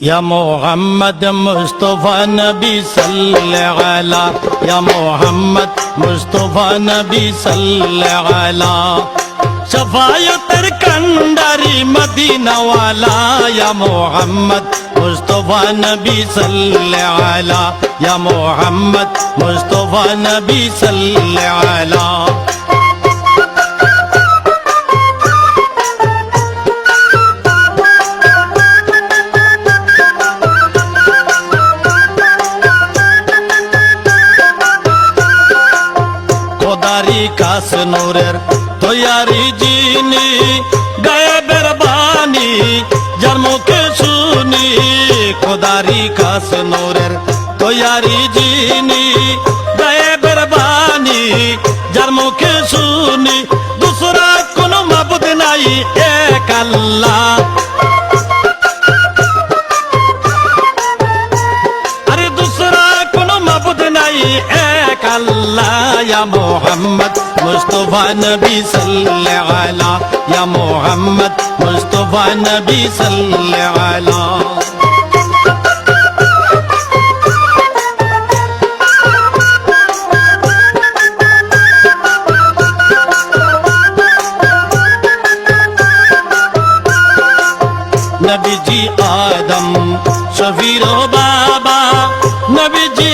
يا محمد مصطفى نبي صل على يا محمد مصطفى نبي صل على شفايتر كندري مدينة والا يا محمد مصطفى نبي صل على يا محمد مصطفى نبي صل على কাস নূরের তৈয়ারি জিনি, গায়েবের বাণী, যার মুখে শুনি। খোদারি কাস নূরের তৈয়ারি জিনি, গায়েবের বাণী, যার মুখে শুনি। দুসরা কোনো মাবুদ নাই, এক আল্লাহ। আল্লাহ, ইয়া মোহাম্মদ, মুস্তফা নবী সাল্লাল্লাহু আলা ইয়া মোহাম্মদ, মুস্তফা নবী সাল্লাল্লাহু আলা নবীজি আদম শফির বাবা, নবীজি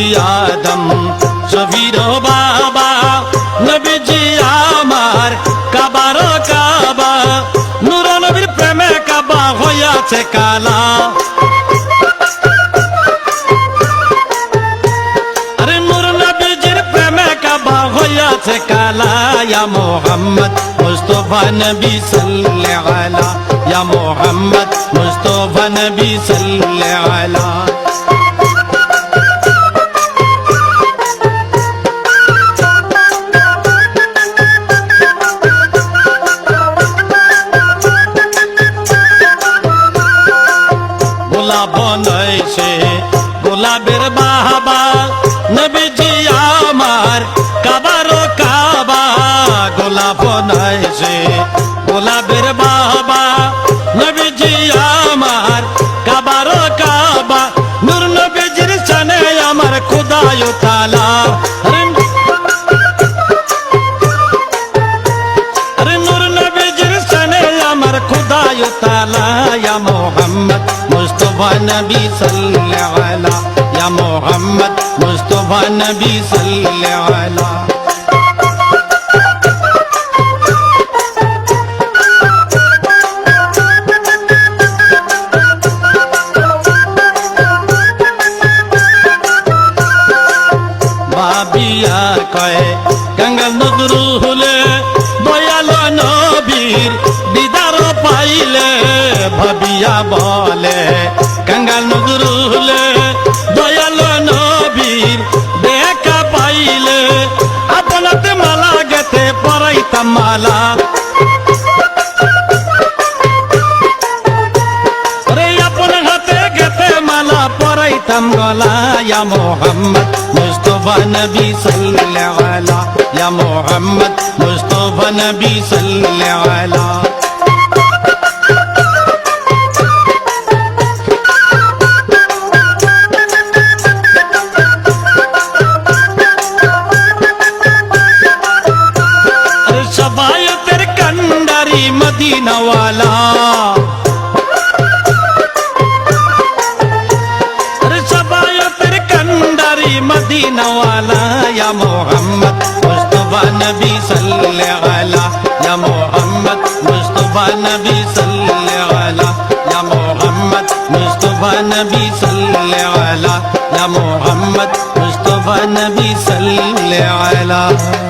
নবীজি আদম শফির বাবা নবীজি আমার কাবারো কাবা নূর নবীর প্রেমে কাবা হইয়াছে কালা আরে নূর নবীজির প্রেমে কাবা হইয়াছে কালা ইয়া মোহাম্মদ মুস্তফা নবী সাল্লাল্লাহু ইয়া মোহাম্মদ মুস্তফা নবী সাল্লাল্লাহু গোলাপের বাবা নবীজি আমার কাবারো কাবা। গোলাপ নয়সে গোলাপের বাবা নবীজি আমার কাবারো কাবা। নূর নবীজির সানে আমার খুদায় তালা। তালা। মোহাম্মদ মুস্তফা নবী সাল্লাল্লাহু আলা ইয়া মোহাম্মদ মুস্তফা নবী সাল্লাল্লাহু আলা বাবিয়া কয় গঙ্গা নদরু হলে দয়াল নবীর দিদার পাইলে ভাবিয়া মালা পরাইতাম গলা ইয়া মোহাম্মদ মুস্তফা নবী সাল্লাল্লাহু আলা ইয়া মোহাম্মদ মুস্তফা নবী সাল্লাল্লাহু আলা মদিনাওয়ালা সবায়তের কন্ডারি মদিনাওয়ালা ইয়া মোহাম্মদ মুস্তফা নবী সাল্লাল্লাহু আলা ইয়া মোহাম্মদ মুস্তফা নবী সাল্লাল্লাহু আলা ইয়া মোহাম্মদ মুস্তফা নবী সাল্লাল্লাহু আলা ইয়া মোহাম্মদ মুস্তফা নবী সাল্লাল্লাহু